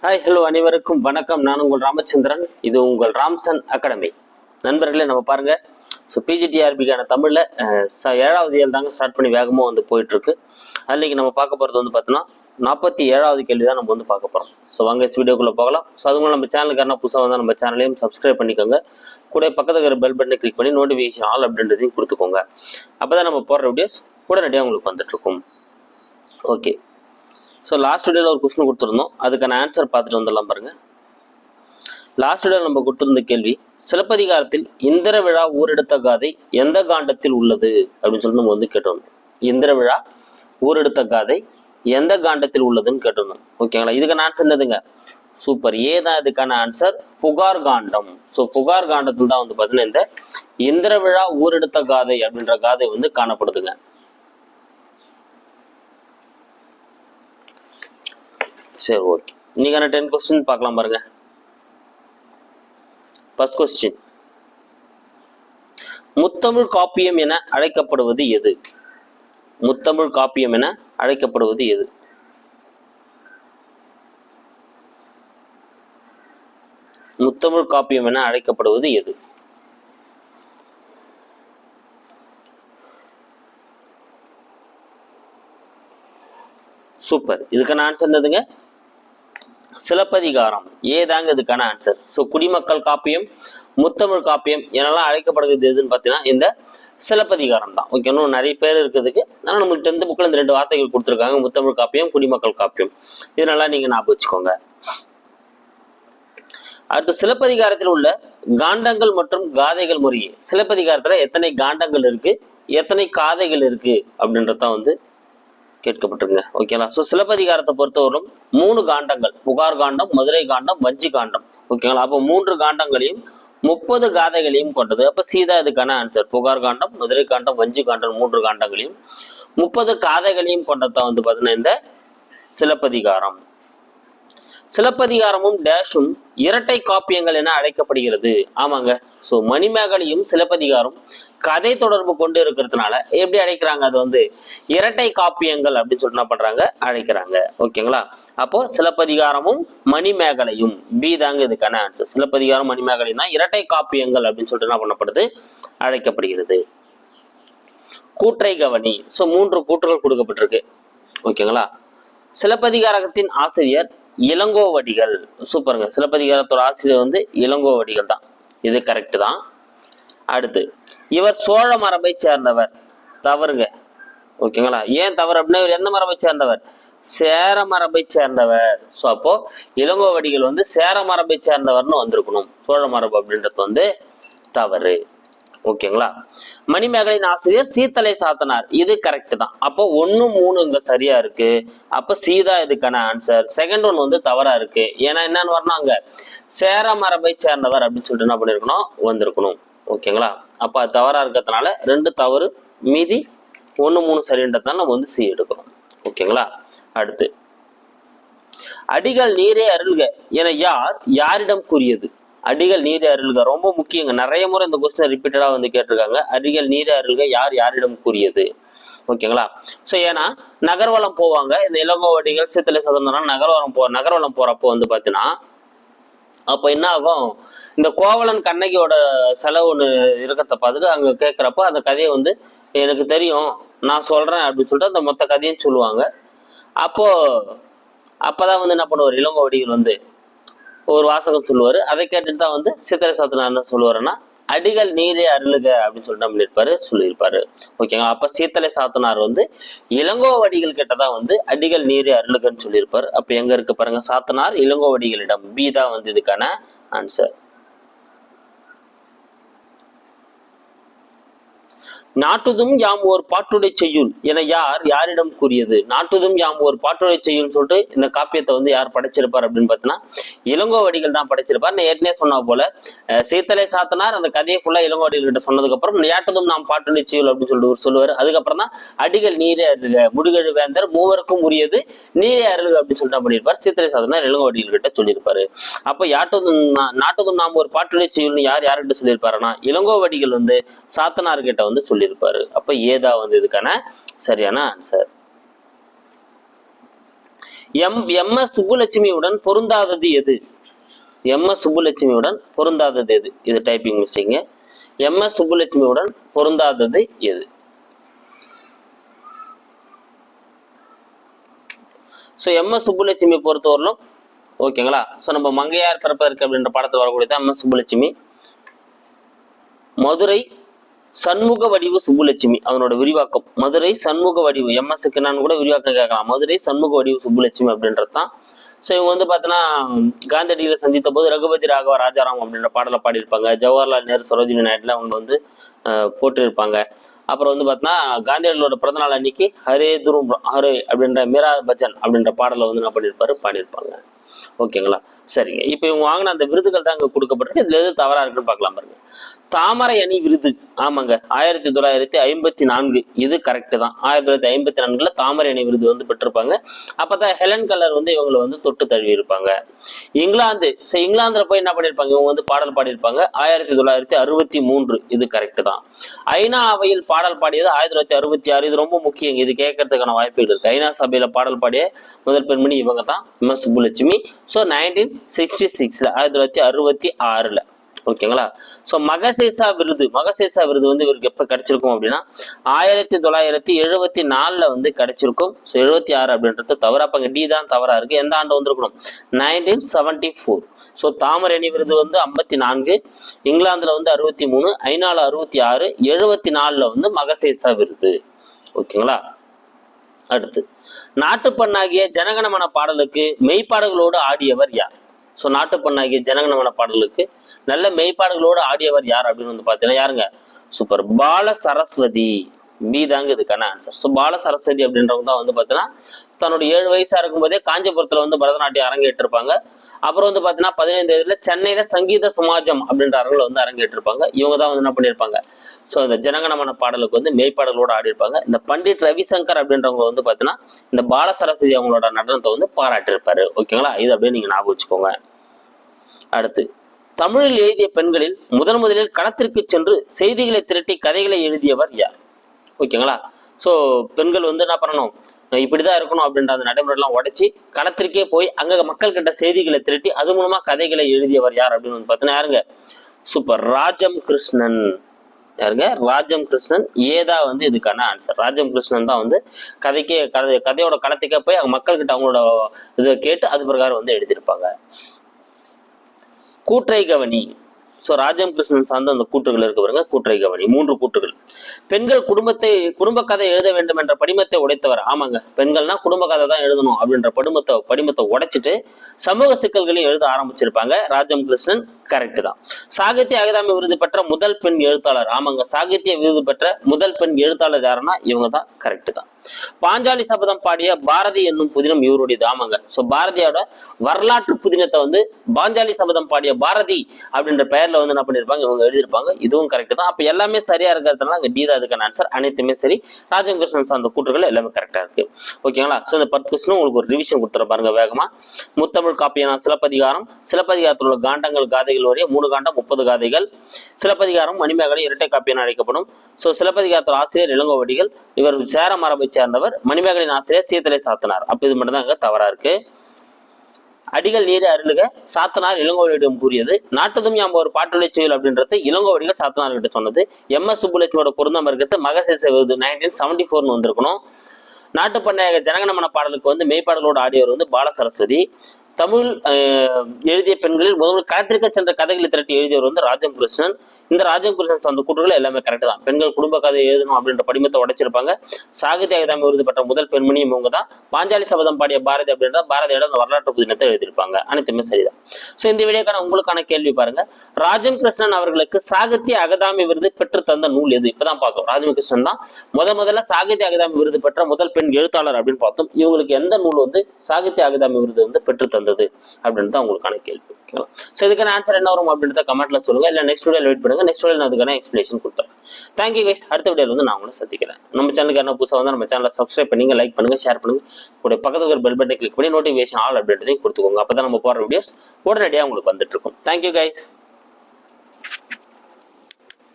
Hi hello அனைவருக்கும் வணக்கம். நான் உங்கள் ராமச்சந்திரன். இது உங்கள் ராம்சன் அகாடமி. நண்பர்களே நம்ம பாருங்க. ஸோ பிஜிடிஆர்பிக்கான தமிழில் ஏழாவது ஏழு தாங்க ஸ்டார்ட் பண்ணி வேகமாக வந்து போயிட்டு இருக்கு நம்ம பார்க்க போகிறது வந்து பார்த்தோன்னா நாற்பத்தி ஏழாவது கேள்வி தான் நம்ம வந்து பார்க்க போகிறோம் ஸோ வாங்க வீடியோக்குள்ளே போகலாம். ஸோ அதுக்கு நம்ம சேனலுக்கான புதுசாக வந்தால் நம்ம சேனலையும் சப்ஸ்கிரைப் பண்ணிக்கோங்க. கூட பக்கத்துக்கு இருக்கிற பெல் பட்டனை கிளிக் பண்ணி நோட்டிஃபிகேஷன் ஆல் அப்படின்றதையும் கொடுத்துக்கோங்க. அப்போ தான் நம்ம போடுற வீடியோஸ் உடனடியாக உங்களுக்கு வந்துட்டுருக்கும். ஓகே ஸோ லாஸ்ட் வீடியோவில் ஒரு கொஸ்டின் கொடுத்துருந்தோம். அதுக்கான ஆன்சர் பார்த்துட்டு வந்துடலாம் பாருங்க. லாஸ்ட் வீடியோவில் நம்ம கொடுத்துருந்த கேள்வி சிலப்பதிகாரத்தில் இந்திர விழா ஊரெடுத்த காதை எந்த காண்டத்தில் உள்ளது? அப்படின்னு சொல்லி நம்ம வந்து கேட்டோம். இந்திர விழா ஊரெடுத்த காதை எந்த காண்டத்தில் உள்ளதுன்னு கேட்டணும் ஓகேங்களா இதுக்கான ஆன்சர் என்னதுங்க? சூப்பர் ஏ தான் இதுக்கான ஆன்சர் புகார் காண்டம். ஸோ புகார் காண்டத்தில் தான் வந்து பார்த்தீங்கன்னா இந்த இந்திர விழா ஊரெடுத்த காதை அப்படின்ற காதை வந்து காணப்படுதுங்க. சரி ஓகே இன்னைக்கான டென் கொஸ்டின் பார்க்கலாம் பாருங்க. ஃபர்ஸ்ட் கொஸ்டின் முத்தமிழ் காப்பியம் என அழைக்கப்படுவது எது? முத்தமிழ் காப்பியம் என அழைக்கப்படுவது எது? முத்தமிழ் காப்பியம் என அழைக்கப்படுவது எது? சூப்பர் இதுக்கான ஆன்சர் என்னதுங்க? சிலப்பதிகாரம். ஏதாங்க இதுக்கான ஆன்சர் ஸோ குடிமக்கள் காப்பியம் முத்தமிழ் காப்பியம் என்னெல்லாம் அழைக்கப்படுகிறது எதுன்னு பார்த்தீங்கன்னா இந்த சிலப்பதிகாரம் தான். ஓகே இன்னும் நிறைய பேர் இருக்கிறதுக்கு ஆனால் நம்மளுக்கு டென்த் புக்கில் இந்த ரெண்டு வார்த்தைகள் கொடுத்துருக்காங்க. முத்தமிழ் காப்பியம் குடிமக்கள் காப்பியம். இது நல்லா நீங்கள் ஞாபகம் வச்சுக்கோங்க. அடுத்து சிலப்பதிகாரத்தில் உள்ள காண்டங்கள் மற்றும் காதைகள் முறையே. சிலப்பதிகாரத்துல எத்தனை காண்டங்கள் இருக்கு? எத்தனை காதைகள் இருக்கு? அப்படின்றதான் வந்து கேட்கப்பட்டிருங்க ஓகேங்களா ஸோ சிலப்பதிகாரத்தை பொறுத்தவரைக்கும் மூணு காண்டங்கள். புகார் காண்டம் மதுரை காண்டம் வஞ்சி காண்டம். ஓகேங்களா அப்போ மூன்று காண்டங்களையும் முப்பது காதைகளையும் கொண்டது. அப்போ சீதா இதுக்கான ஆன்சர் புகார் காண்டம் மதுரை காண்டம் வஞ்சி காண்டம் மூன்று காண்டங்களையும் முப்பது காதைகளையும் கொண்டதான் வந்து பார்த்தீங்கன்னா இந்த சிலப்பதிகாரம். சிலப்பதிகாரமும் டேஷும் இரட்டை காப்பியங்கள் என அழைக்கப்படுகிறது. ஆமாங்க. ஸோ மணிமேகலையும் சிலப்பதிகாரம் கதை தொடர்பு கொண்டு இருக்கிறதுனால எப்படி அழைக்கிறாங்க? அது வந்து இரட்டை காப்பியங்கள் அப்படின்னு சொல்லிட்டு என்ன பண்றாங்க? அழைக்கிறாங்க. ஓகேங்களா? அப்போ சிலப்பதிகாரமும் மணிமேகலையும். பி தாங்க இதுக்கான ஆன்சர் சிலப்பதிகாரம் மணிமேகலையும் தான் இரட்டை காப்பியங்கள் அப்படின்னு சொல்லிட்டு என்ன பண்ணப்படுது? அழைக்கப்படுகிறது. கூற்றை கவனி. ஸோ மூன்று கூற்றுகள் கொடுக்கப்பட்டிருக்கு. ஓகேங்களா? சிலப்பதிகாரத்தின் ஆசிரியர் இளங்கோவடிகள். சூப்பருங்க. சிலப்பதிகாரத்தோட ஆசிரியர் வந்து இளங்கோவடிகள் தான். இது கரெக்ட் தான். அடுத்து இவர் சோழ மரபை சேர்ந்தவர். தவறுங்க. ஓகேங்களா? ஏன் தவறு அப்படின்னா இவர் எந்த மரபை சேர்ந்தவர்? சேர மரபை சேர்ந்தவர். ஸோ அப்போ இளங்கோவடிகள் வந்து சேர மரபை சேர்ந்தவர்னு வந்திருக்கணும். சோழ மரபு அப்படின்றது வந்து தவறு. ஓகேங்களா? மணிமேகலையின் ஆசிரியர் சீத்தலை சாத்தனார். இது கரெக்ட் தான். அப்போ ஒன்று மூணு இங்கே சரியா இருக்கு. அப்போ சீதா இதுக்கான ஆன்சர் செகண்ட் ஒன் வந்து தவறா இருக்கு. ஏன்னா என்னன்னு வரணும் அங்கே? சேர மரபை சேர்ந்தவர் அப்படின்னு சொல்லிட்டு என்ன பண்ணிருக்கணும்? வந்திருக்கணும். ஓகேங்களா? அப்போ அது தவறா இருக்கிறதுனால ரெண்டு தவறு மீதி ஒன்று மூணு சரின்றதுனால நம்ம வந்து சி எடுக்கிறோம். ஓகேங்களா? அடுத்து. அடிகள் நீரே அருள்க. என யார்? யாரிடம் கூறியது? அடிகள் நீர் அருள்க. ரொம்ப முக்கியங்க. நிறைய முறை இந்த கொஸ்டின் ரிப்பீட்டடா வந்து கேட்டிருக்காங்க. அடிகள் நீர் அருள்க யார் யாரிடம் கூறியது? ஓகேங்களா? ஸோ ஏன்னா நகர்வலம் போவாங்க. இந்த இளங்கோவடிகள் சித்தலை சதந்திரம் நகர்வலம் போ நகர்வலம் போறப்போ வந்து பார்த்தீங்கன்னா அப்போ என்ன ஆகும்? இந்த கோவலன் கண்ணகியோட செலவு ஒன்று இருக்கிறத பார்த்துட்டு அங்கே கேட்குறப்ப அந்த கதையை வந்து எனக்கு தெரியும் நான் சொல்கிறேன் அப்படின்னு சொல்லிட்டு அந்த மொத்த கதையும் சொல்லுவாங்க. அப்போது அப்போ தான் வந்து என்ன பண்ணுவார்? இளங்கோவடிகள் வந்து ஒரு வாசகம் சொல்லுவார். அதை கேட்டுட்டு தான் வந்து சித்திரை சாத்தனார் என்ன சொல்லுவாருன்னா அடிகள் நீரே அருளுக அப்படின்னு சொல்லிட்டு பண்ணிருப்பாரு சொல்லியிருப்பாரு. ஓகேங்களா அப்ப சீத்தலை சாத்தனார் வந்து இளங்கோவடிகள் கிட்டதான் வந்து அடிகள் நீரே அருளுகன்னு சொல்லியிருப்பாரு. அப்ப எங்க இருக்கு பாருங்க சாத்தனார் இளங்கோவடிகளிடம் பி தான் வந்து இதுக்கான ஆன்சர் நாட்டுதும் யாம் ஒரு பாட்டுடை செய்யுள் என யார் யாரிடம் கூறியது? நாட்டுதும் யாம் ஒரு பாட்டுடை செய்யுள் சொல்லிட்டு இந்த காப்பியத்தை வந்து யார் படைச்சிருப்பார் அப்படின்னு பார்த்தீங்கன்னா இளங்கோவடிகள் தான் படைச்சிருப்பார். நான் ஏற்கனவே சொன்ன போல சீத்தலை சாத்தனார் அந்த கதையை ஃபுல்லா இளங்கோவடிகள் கிட்ட சொன்னதுக்கு அப்புறம் நாட்டுதும் நாம் பாட்டுடை செய்யுள் அப்படின்னு சொல்லிட்டு ஒரு சொல்லுவார். அதுக்கப்புறம் தான் அடிகள் நீரே அருளுக முடுகழு வேந்தர் மூவருக்கும் உரியது நீரே அருளுக அப்படின்னு சொல்லிட்டு பண்ணியிருப்பார் சீத்தலை சாத்தனார் இளங்கோவடிகள் கிட்ட சொல்லியிருப்பாரு. அப்போ யாட்டுதும் நாட்டுதும் நாம் ஒரு பாட்டுடை செய்யுள்னு யார் யார்கிட்ட சொல்லியிருப்பாருன்னா இளங்கோவடிகள் வந்து சாத்தனார் கிட்ட வந்து சொல்லியிருப்பாரு. அப்ப ஏதா வந்து இதுக்கான சரியான ஆன்சர் எம் எம் எஸ் சுப்புலட்சுமியுடன் பொருந்தாதது எது? எம் எஸ் சுப்புலட்சுமியுடன் பொருந்தாதது எது? இது டைப்பிங் மிஸ்டேங்க எம் எஸ் சுப்புலட்சுமியுடன் பொருந்தாதது எது? ஸோ எம் எஸ் சுப்புலட்சுமி பொறுத்தவரையிலும் ஓகேங்களா ஸோ நம்ம மங்கையார் பிறப்பதற்கு அப்படின்ற படத்தில் வரக்கூடியதான் எம் எஸ் சுப்புலட்சுமி. மதுரை சண்முக வடிவு சுப்புலட்சுமி அவனோட விரிவாக்கம். மதுரை சண்முக வடிவு. எம்எஸ்க்கு நான் கூட விரிவாக்கம் கேட்கலாம். மதுரை சண்முக வடிவு சுப்புலட்சுமி அப்படின்றது தான் ஸோ இவங்க வந்து பார்த்தீங்கன்னா காந்தடியில் சந்தித்த போது ரகுபதி ராகவ ராஜாராம் அப்படின்ற பாடலை பாடியிருப்பாங்க. ஜவஹர்லால் நேரு சரோஜினி நாயுடுல அவங்க வந்து போட்டிருப்பாங்க அப்புறம் வந்து பார்த்தீங்கன்னா காந்தியடிகளோட பிறந்தநாள் அன்னைக்கு ஹரே துரும் ஹரே அப்படின்ற மீரா பச்சன் அப்படின்ற பாடலை வந்து என்ன பண்ணியிருப்பாரு? பாடியிருப்பாங்க. ஓகேங்களா? சரிங்க. இப்போ இவங்க வாங்கின அந்த விருதுகள் தான் இங்கே கொடுக்கப்பட்டிருக்கு. இதில் எது தவறாக இருக்குன்னு பார்க்கலாம் பாருங்க. தாமரை அணி விருது. ஆமாங்க. ஆயிரத்தி தொள்ளாயிரத்தி ஐம்பத்தி நான்கு. இது கரெக்டு தான். ஆயிரத்தி தொள்ளாயிரத்தி ஐம்பத்தி நான்குல தாமரை அணி விருது வந்து பெற்றிருப்பாங்க. அப்பதான் ஹெலன் கலர் வந்து இவங்களை வந்து தொட்டு தழுவி இருப்பாங்க இங்கிலாந்து ஸோ இங்கிலாந்துல போய் என்ன பண்ணியிருப்பாங்க? இவங்க வந்து பாடல் பாடியிருப்பாங்க. ஆயிரத்தி தொள்ளாயிரத்தி அறுபத்தி மூன்று. இது கரெக்ட் தான். ஐநா அவையில் பாடல் பாடியது ஆயிரத்தி தொள்ளாயிரத்தி அறுபத்தி ஆறு. இது ரொம்ப முக்கியம் இது கேட்கறதுக்கான வாய்ப்புகள் இருக்கு. ஐநா சபையில பாடல் பாடிய முதல் பெண்மணி இவங்க தான் M. S. Subbulakshmi. So nineteen sixty சிக்ஸில் ஆயிரத்தி தொள்ளாயிரத்தி அறுபத்தி ஆறுல. ஓகேங்களா? ஸோ மகசேசா விருது மகசேசா விருது வந்து இவருக்கு எப்போ கிடைச்சிருக்கும் அப்படின்னா ஆயிரத்தி தொள்ளாயிரத்தி எழுபத்தி நாலில் வந்து கிடைச்சிருக்கும். ஸோ எழுபத்தி ஆறு அப்படின்றது தவறாக அப்போ டி தான் தவறா இருக்கு. எந்த ஆண்டு வந்திருக்கணும்? நைன்டீன் செவன்டி ஃபோர் ஸோ தாமரணி விருது வந்து ஐம்பத்தி நான்கு இங்கிலாந்துல வந்து அறுபத்தி மூணு ஐநால அறுபத்தி ஆறு எழுபத்தி நாலில் வந்து மகசேசா விருது. ஓகேங்களா? அடுத்து நாட்டுப்பண்ணாகிய ஜனகணமன பாடலுக்கு மெய்ப்பாடுகளோடு ஆடியவர் யார்? ஸோ நாட்டுப்பண்ணாகிய ஜனகணமன பாடலுக்கு நல்ல மெய்ப்பாடுகளோடு ஆடியவர் யார் அப்படின்னு வந்து பார்த்தீங்கன்னா யாருங்க? சூப்பர் பால சரஸ்வதி பி தாங்க இதுக்கான ஆன்சர் ஸோ பால சரஸ்வதி அப்படின்றவங்க தான் வந்து பார்த்தீங்கன்னா தன்னோட ஏழு வயசா இருக்கும்போதே காஞ்சிபுரத்துல வந்து பரதநாட்டியம் அரங்கேற்றிருப்பாங்க. அப்புறம் வந்து பார்த்தீங்கன்னா பதினைந்து வயதுல சென்னையில சங்கீத சமாஜம் அப்படின்ற அரங்கில் வந்து அரங்கேற்றிருப்பாங்க. இவங்க தான் வந்து என்ன பண்ணியிருப்பாங்க? ஸோ இந்த ஜனகணமன பாடலுக்கு வந்து மெய்ப்பாடலோடு ஆடியிருப்பாங்க. இந்த பண்டிட் ரவிசங்கர் அப்படின்றவங்க வந்து பார்த்தீங்கன்னா இந்த பால சரஸ்வதி அவங்களோட நடனத்தை வந்து பாராட்டியிருப்பாரு. ஓகேங்களா? இது அப்படியே நீங்க ஞாபகம் வச்சுக்கோங்க. அடுத்து தமிழில் எழுதிய பெண்களில் முதன் முதலில் களத்திற்கு சென்று செய்திகளை திரட்டி கதைகளை எழுதியவர் யார்? ஓகேங்களா? ஸோ பெண்கள் வந்து என்ன பண்ணணும்? இப்படிதான் இருக்கணும் அப்படின்ற அந்த நடைமுறைலாம் உடைச்சி களத்திற்கே போய் அங்கே மக்கள் கிட்ட செய்திகளை திரட்டி அது மூலமா கதைகளை எழுதியவர் யார் அப்படின்னு வந்து பார்த்தீங்கன்னா யாருங்க? சூப்பர். ராஜம் கிருஷ்ணன். யாருங்க? ராஜம் கிருஷ்ணன். ஏதா வந்து இதுக்கான ஆன்சர் ராஜம் கிருஷ்ணன் தான் வந்து கதைக்கே கதை கதையோட களத்துக்கே போய் அவங்க மக்கள்கிட்ட அவங்களோட இதை கேட்டு அது பிரகாரம் வந்து எழுதியிருப்பாங்க. கூற்றை கவனி. ஸோ ராஜம் கிருஷ்ணன் சார்ந்த அந்த கூற்றுகள் இருக்கு பாருங்க கூற்றை கவனி. மூன்று கூற்றுகள். பெண்கள் குடும்பத்தை குடும்ப கதை எழுத வேண்டும் என்ற படிமத்தை உடைத்தவர். ஆமாங்க. பெண்கள்னா குடும்ப கதை தான் எழுதணும் அப்படின்ற படிமத்தை படிமத்தை உடைச்சிட்டு சமூக சிக்கல்களையும் எழுத ஆரம்பிச்சிருப்பாங்க. ராஜம் கிருஷ்ணன் கரெக்ட் தான். சாகித்ய அகாதமி விருது பெற்ற முதல் பெண் எழுத்தாளர். ஆமாங்க. சாகித்ய விருது பெற்ற முதல் பெண் எழுத்தாளர் யாருன்னா இவங்க தான் கரெக்ட் தான். பாஞ்சாலி சபதம் பாடிய பாரதி என்னும் புதினம் இவருடைய தாமங்க. ஸோ பாரதியோட வரலாற்று புதினத்தை வந்து பாஞ்சாலி சபதம் பாடிய பாரதி அப்படின்ற பெயர்ல வந்து என்ன பண்ணியிருப்பாங்க இவங்க எழுதியிருப்பாங்க. இதுவும் கரெக்ட் தான். அப்ப எல்லாமே சரியா இருக்கிறதுனால அங்க டி தான் அதுக்கான ஆன்சர் அனைத்துமே சரி. ராஜம் கிருஷ்ணன் சார்ந்த கூற்றுகள் எல்லாமே கரெக்டா இருக்கு. ஓகேங்களா ஸோ இந்த பத்து கொஸ்டினும் உங்களுக்கு ஒரு ரிவிஷன் கொடுத்துற பாருங்க வேகமா. முத்தமிழ் காப்பியான சிலப்பதிகாரம் சிலப்பதிகாரத்தில் உள்ள காண்டங்கள் காதைகள் வரைய மூணு காண்டம் முப்பது காதைகள். சிலப்பதிகாரம் மணிமேகலை இரட்டை காப்பியான அழைக்கப்படும். ஸோ சிலப்பதிகாரத்தில் ஆசிரியர் இளங்கோவடிகள். இவர் சேர மரபை சேர்ந்தவர் மணிமேகலின் ஆசிரியர் சீத்தலை சாத்தனார். அப்ப இது மட்டும்தான் அங்க தவறா இருக்கு. அடிகள் நீர் அருளுக சாத்தனார் இளங்கோவடியிடம் கூறியது நாட்டதும் யாம் ஒரு பாட்டுடைய செயல் அப்படின்றது இளங்கோவடிகள் சாத்தனார் கிட்ட சொன்னது. எம் எஸ் சுப்புலட்சுமியோட பொருந்தம் இருக்கிறது மகசேச விருது நைன்டீன் செவன்டி ஃபோர்னு வந்திருக்கணும் நாட்டுப்பண்டைய ஜனகணமன பாடலுக்கு வந்து மெய்ப்பாடலோட ஆடியவர் வந்து பால சரஸ்வதி தமிழ் எழுதிய பெண்களில் முதல் களத்திற்கு சென்ற கதைகளை திரட்டி எழுதியவர் வந்து ராஜம் கிருஷ்ணன். இந்த ராஜம் சார்ந்த கூற்றுகள் எல்லாமே கரெக்ட் தான். பெண்கள் குடும்ப கதை எழுதணும் அப்படின்ற படிமத்தை உடைச்சிருப்பாங்க. சாகித்ய அகாதமி விருது பெற்ற முதல் பெண்மணியும் இவங்க தான் பாஞ்சாலி சபதம் பாடிய பாரதி அப்படின்ற பாரதியோட அந்த வரலாற்று புதினத்தை எழுதியிருப்பாங்க. அனைத்துமே சரிதான். ஸோ இந்த வீடியோக்கான உங்களுக்கான கேள்வி பாருங்க. ராஜம் கிருஷ்ணன் அவர்களுக்கு சாகித்ய அகாதமி விருது பெற்று தந்த நூல் எது? இப்பதான் பார்த்தோம். ராஜம் கிருஷ்ணன் தான். முத முதல்ல சாகித்ய அகாதமி விருது பெற்ற முதல் பெண் எழுத்தாளர் அப்படின்னு பார்த்தோம். இவங்களுக்கு எந்த நூல் வந்து சாகித்ய அகாதமி விருது வந்து பெற்று தந்தது அப்படின்னு தான் உங்களுக்கான கேள்வி. ஓகேவா ஸோ இதுக்கான ஆன்சர் என்ன வரும் அப்படின்றத கமெண்ட்ல சொல்லுங்க. இல்லை நெக்ஸ்ட் வீடியோ வெயிட் பண்ணுங்க. நெக்ஸ்ட் வீடியோ நான் அதுக்கான எக்ஸ்பிளேஷன் கொடுத்துறேன். தேங்க்யூ கைஸ் அடுத்த வீடியோவில் வந்து நான் உங்களை சந்திக்கிறேன். நம்ம சேனலுக்கு என்ன புதுசாக வந்து நம்ம சேனலை சப்ஸ்கிரைப் பண்ணுங்க லைக் பண்ணுங்க ஷேர் பண்ணுங்க. கூட பக்கத்துக்கு ஒரு பெல் பட்டனை கிளிக் பண்ணி நோட்டிஃபிகேஷன் ஆல் அப்படின்றதையும் கொடுத்துக்கோங்க. அப்போ தான் நம்ம போடுற வீடியோஸ் உடனடியாக உங்களுக்கு வந்துட்டு இருக்கும். Thank you guys